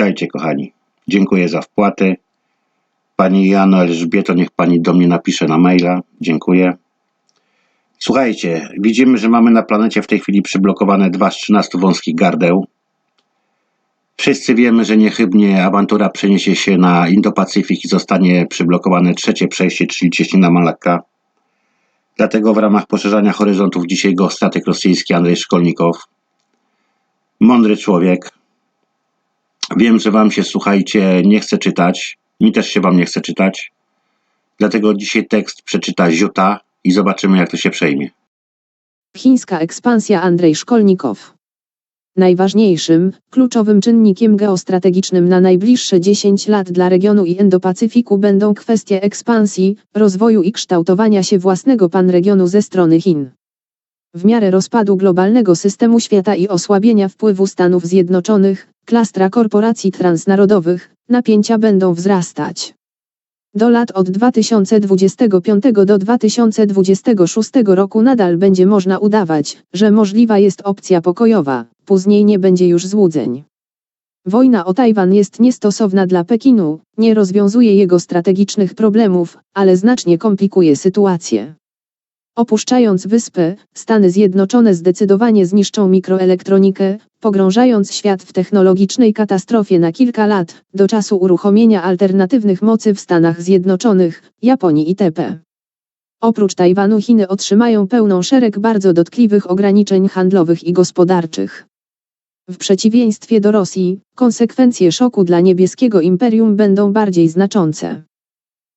Witajcie kochani. Dziękuję za wpłaty. Pani Jano Elżbieto, niech Pani do mnie napisze na maila. Dziękuję. Słuchajcie, widzimy, że mamy na planecie w tej chwili przyblokowane dwa z 13 wąskich gardeł. Wszyscy wiemy, że niechybnie awantura przeniesie się na Indo-Pacyfik i zostanie przyblokowane trzecie przejście, czyli cieśnina Malakka. Dlatego w ramach poszerzania horyzontów dzisiaj go statek rosyjski Andrzej Szkolnikow. Mądry człowiek. Wiem, że wam się, słuchajcie, nie chce czytać. Mi też się wam nie chce czytać. Dlatego dzisiaj tekst przeczyta Ziuta i zobaczymy, jak to się przejmie. Chińska ekspansja Andrzej Szkolnikow. Najważniejszym, kluczowym czynnikiem geostrategicznym na najbliższe 10 lat dla regionu i Indo-Pacyfiku będą kwestie ekspansji, rozwoju i kształtowania się własnego panregionu ze strony Chin. W miarę rozpadu globalnego systemu świata i osłabienia wpływu Stanów Zjednoczonych, klastra korporacji transnarodowych, napięcia będą wzrastać. Do lat od 2025 do 2026 roku nadal będzie można udawać, że możliwa jest opcja pokojowa, później nie będzie już złudzeń. Wojna o Tajwan jest niestosowna dla Pekinu, nie rozwiązuje jego strategicznych problemów, ale znacznie komplikuje sytuację. Opuszczając wyspę, Stany Zjednoczone zdecydowanie zniszczą mikroelektronikę, pogrążając świat w technologicznej katastrofie na kilka lat, do czasu uruchomienia alternatywnych mocy w Stanach Zjednoczonych, Japonii itp. Oprócz Tajwanu Chiny otrzymają pełną szereg bardzo dotkliwych ograniczeń handlowych i gospodarczych. W przeciwieństwie do Rosji, konsekwencje szoku dla niebieskiego imperium będą bardziej znaczące.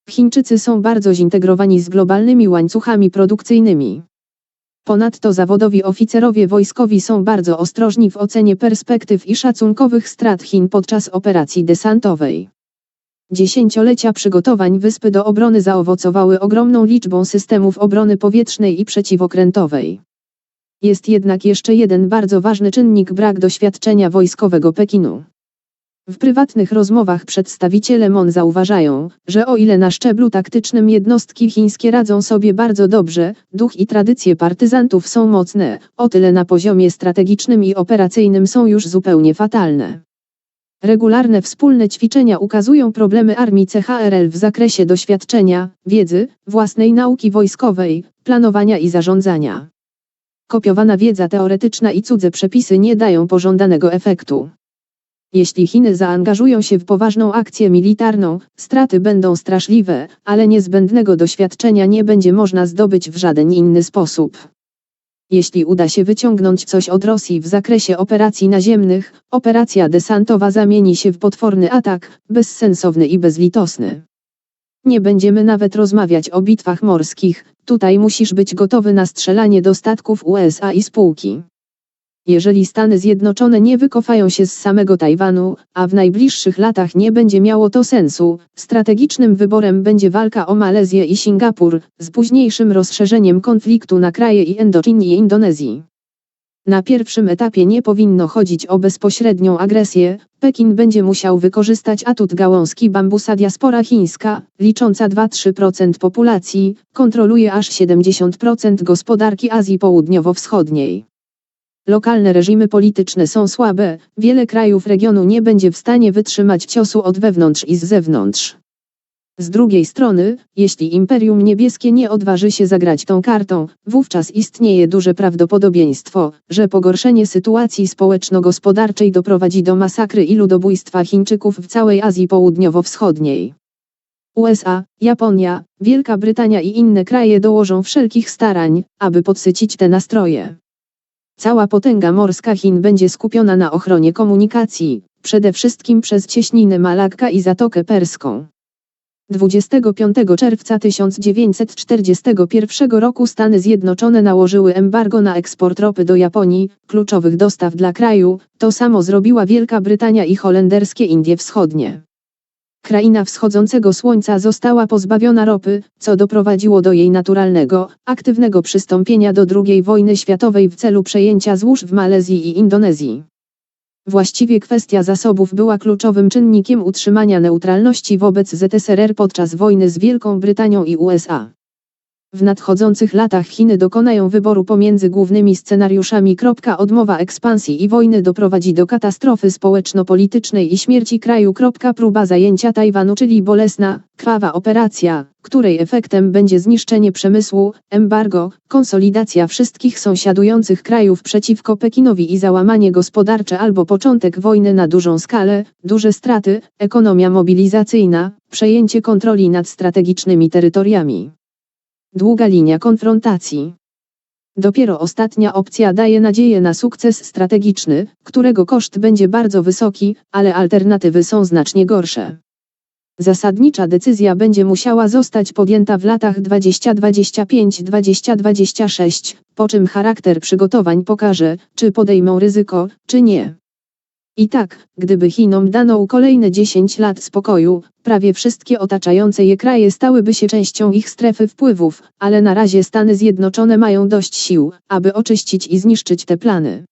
Chińczycy są bardzo zintegrowani z globalnymi łańcuchami produkcyjnymi. Ponadto zawodowi oficerowie wojskowi są bardzo ostrożni w ocenie perspektyw i szacunkowych strat Chin podczas operacji desantowej. Dziesięciolecia przygotowań wyspy do obrony zaowocowały ogromną liczbą systemów obrony powietrznej i przeciwokrętowej. Jest jednak jeszcze jeden bardzo ważny czynnik brak doświadczenia wojskowego Pekinu. W prywatnych rozmowach przedstawiciele MON zauważają, że o ile na szczeblu taktycznym jednostki chińskie radzą sobie bardzo dobrze, duch i tradycje partyzantów są mocne, o tyle na poziomie strategicznym i operacyjnym są już zupełnie fatalne. Regularne wspólne ćwiczenia ukazują problemy armii CHRL w zakresie doświadczenia, wiedzy, własnej nauki wojskowej, planowania i zarządzania. Kopiowana wiedza teoretyczna i cudze przepisy nie dają pożądanego efektu. Jeśli Chiny zaangażują się w poważną akcję militarną, straty będą straszliwe, ale niezbędnego doświadczenia nie będzie można zdobyć w żaden inny sposób. Jeśli uda się wyciągnąć coś od Rosji w zakresie operacji naziemnych, operacja desantowa zamieni się w potworny atak, bezsensowny i bezlitosny. Nie będziemy nawet rozmawiać o bitwach morskich, tutaj musisz być gotowy na strzelanie do statków USA i spółki. Jeżeli Stany Zjednoczone nie wykofają się z samego Tajwanu, a w najbliższych latach nie będzie miało to sensu, strategicznym wyborem będzie walka o Malezję i Singapur, z późniejszym rozszerzeniem konfliktu na kraje i Indochin i Indonezji. Na pierwszym etapie nie powinno chodzić o bezpośrednią agresję, Pekin będzie musiał wykorzystać atut gałązki bambusa diaspora chińska, licząca 2-3% populacji, kontroluje aż 70% gospodarki Azji Południowo-Wschodniej. Lokalne reżimy polityczne są słabe, wiele krajów regionu nie będzie w stanie wytrzymać ciosu od wewnątrz i z zewnątrz. Z drugiej strony, jeśli Imperium Niebieskie nie odważy się zagrać tą kartą, wówczas istnieje duże prawdopodobieństwo, że pogorszenie sytuacji społeczno-gospodarczej doprowadzi do masakry i ludobójstwa Chińczyków w całej Azji Południowo-Wschodniej. USA, Japonia, Wielka Brytania i inne kraje dołożą wszelkich starań, aby podsycić te nastroje. Cała potęga morska Chin będzie skupiona na ochronie komunikacji, przede wszystkim przez cieśniny Malakka i Zatokę Perską. 25 czerwca 1941 roku Stany Zjednoczone nałożyły embargo na eksport ropy do Japonii, kluczowych dostaw dla kraju, to samo zrobiła Wielka Brytania i holenderskie Indie Wschodnie. Kraina wschodzącego słońca została pozbawiona ropy, co doprowadziło do jej naturalnego, aktywnego przystąpienia do II wojny światowej w celu przejęcia złóż w Malezji i Indonezji. Właściwie kwestia zasobów była kluczowym czynnikiem utrzymania neutralności wobec ZSRR podczas wojny z Wielką Brytanią i USA. W nadchodzących latach Chiny dokonają wyboru pomiędzy głównymi scenariuszami. Odmowa ekspansji i wojny doprowadzi do katastrofy społeczno-politycznej i śmierci kraju. Próba zajęcia Tajwanu, czyli bolesna, krwawa operacja, której efektem będzie zniszczenie przemysłu, embargo, konsolidacja wszystkich sąsiadujących krajów przeciwko Pekinowi i załamanie gospodarcze albo początek wojny na dużą skalę, duże straty, ekonomia mobilizacyjna, przejęcie kontroli nad strategicznymi terytoriami. Długa linia konfrontacji. Dopiero ostatnia opcja daje nadzieję na sukces strategiczny, którego koszt będzie bardzo wysoki, ale alternatywy są znacznie gorsze. Zasadnicza decyzja będzie musiała zostać podjęta w latach 2025-2026, po czym charakter przygotowań pokaże, czy podejmą ryzyko, czy nie. I tak, gdyby Chinom dano kolejne 10 lat spokoju, prawie wszystkie otaczające je kraje stałyby się częścią ich strefy wpływów, ale na razie Stany Zjednoczone mają dość sił, aby oczyścić i zniszczyć te plany.